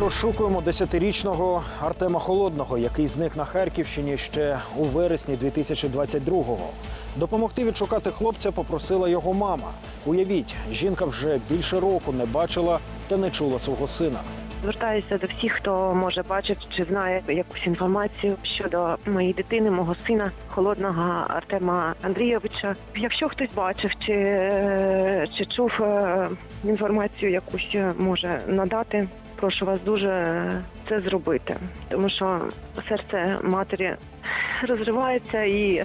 розшукуємо десятирічного Артема Холодного, який зник на Харківщині ще у вересні 2022-го. Допомогти відшукати хлопця попросила його мама. Уявіть, жінка вже більше року не бачила та не чула свого сина. Звертаюся до всіх, хто може бачити чи знає якусь інформацію щодо моєї дитини, мого сина, холодного Артема Андрійовича. Якщо хтось бачив чи, е, чи чув е, інформацію, якусь може надати, прошу вас дуже це зробити, тому що серце матері розривається і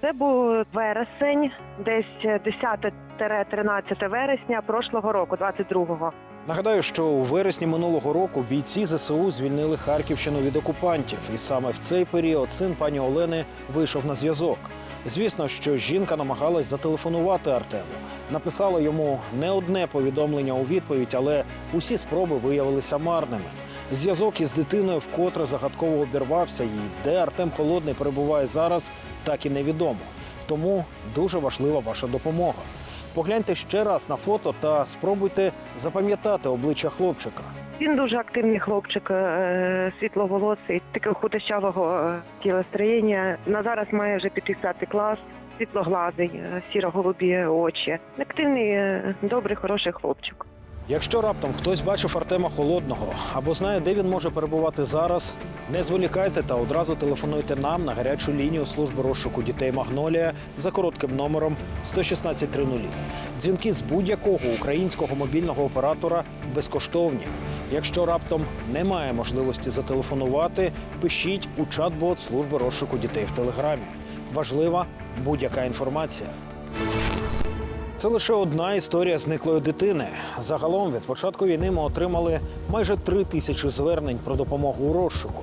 Це був вересень, десь 10-13 вересня прошлого року, 22-го. Нагадаю, що у вересні минулого року бійці ЗСУ звільнили Харківщину від окупантів, і саме в цей період син пані Олени вийшов на зв'язок. Звісно, що жінка намагалась зателефонувати Артему. Написала йому не одне повідомлення у відповідь, але усі спроби виявилися марними. Зв'язок із дитиною вкотре загадково обірвався, і де Артем Холодний перебуває зараз, так і невідомо. Тому дуже важлива ваша допомога. Погляньте ще раз на фото та спробуйте запам'ятати обличчя хлопчика. Він дуже активний хлопчик, е, світловолосий, такого худощавого е, тілостроєння. На зараз має вже піти п'ятий клас, світлоглазий, е, сіро-голубі очі. Активний, добрий, хороший хлопчик. Якщо раптом хтось бачив Артема Холодного або знає, де він може перебувати зараз, не зволікайте та одразу телефонуйте нам на гарячу лінію служби розшуку дітей Магнолія за коротким номером 11630. Дзвінки з будь-якого українського мобільного оператора безкоштовні. Якщо раптом немає можливості зателефонувати, пишіть у чат-бот служби розшуку дітей в телеграмі. Важлива будь-яка інформація. Це лише одна історія зниклої дитини. Загалом від початку війни ми отримали майже три тисячі звернень про допомогу у розшуку.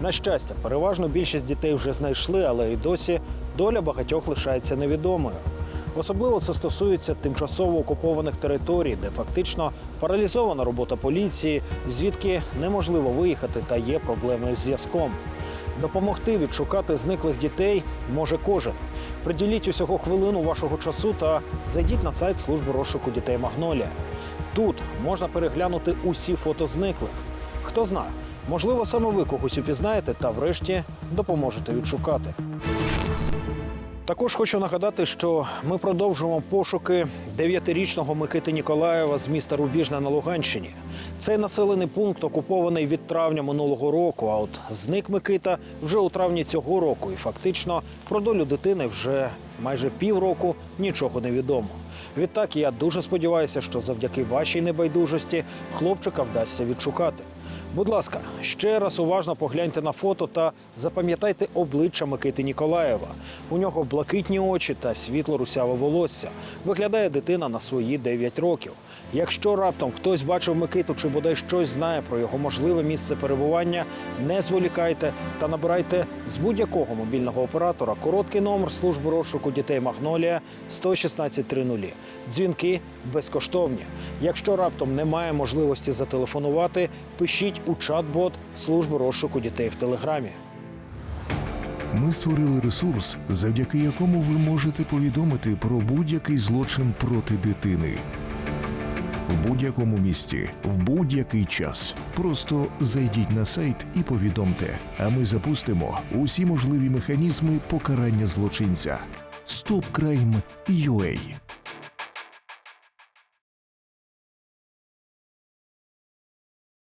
На щастя, переважно більшість дітей вже знайшли, але і досі доля багатьох лишається невідомою. Особливо це стосується тимчасово окупованих територій, де фактично паралізована робота поліції, звідки неможливо виїхати та є проблеми з зв'язком. Допомогти відшукати зниклих дітей може кожен. Приділіть усього хвилину вашого часу та зайдіть на сайт служби розшуку дітей Магнолія. Тут можна переглянути усі фото зниклих. Хто знає, можливо, саме ви когось упізнаєте та врешті допоможете відшукати. Також хочу нагадати, що ми продовжуємо пошуки дев'ятирічного Микити Ніколаєва з міста Рубіжне на Луганщині. Цей населений пункт окупований від травня минулого року. А от зник Микита вже у травні цього року, і фактично про долю дитини вже майже півроку нічого не відомо. Відтак я дуже сподіваюся, що завдяки вашій небайдужості хлопчика вдасться відшукати. Будь ласка, ще раз уважно погляньте на фото та запам'ятайте обличчя Микити Ніколаєва. У нього блакитні очі та світло русяве волосся. Виглядає дитина на свої 9 років. Якщо раптом хтось бачив Микиту чи бодай щось знає про його можливе місце перебування, не зволікайте та набирайте з будь-якого мобільного оператора короткий номер служби розшуку дітей Магнолія 11630. Дзвінки безкоштовні. Якщо раптом немає можливості зателефонувати, пишіть у чат-бот служби розшуку дітей в телеграмі. Ми створили ресурс, завдяки якому ви можете повідомити про будь-який злочин проти дитини. В будь-якому місті, в будь-який час. Просто зайдіть на сайт і повідомте, а ми запустимо усі можливі механізми покарання злочинця. StopCrime.ua